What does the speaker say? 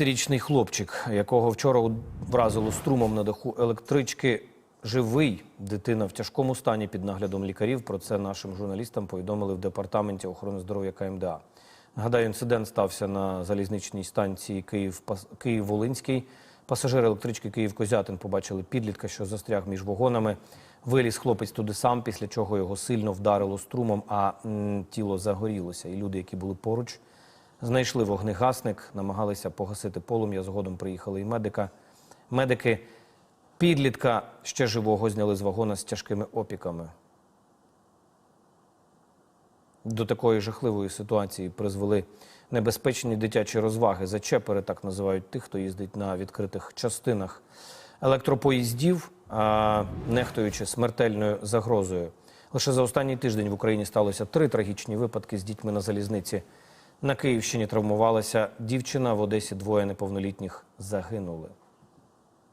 11-річний хлопчик, якого вчора вразило струмом на даху електрички, живий. Дитина в тяжкому стані під наглядом лікарів. Про це нашим журналістам повідомили в департаменті охорони здоров'я КМДА. Нагадаю, інцидент стався на залізничній станції Київ Київ-Волинський. Пасажири електрички Київ-Козятин побачили підлітка, що застряг між вагонами. Виліз хлопець туди сам, після чого його сильно вдарило струмом, а тіло загорілося. І люди, які були поруч, знайшли вогнегасник, намагалися погасити полум'я. Згодом приїхали і медика. Медики підлітка ще живого зняли з вагона з тяжкими опіками. До такої жахливої ситуації призвели небезпечні дитячі розваги. Зачепери так називають тих, хто їздить на відкритих частинах електропоїздів, а, нехтуючи смертельною загрозою. Лише за останній тиждень в Україні сталося три трагічні випадки з дітьми на залізниці. На Київщині травмувалася дівчина в Одесі. Двоє неповнолітніх загинули.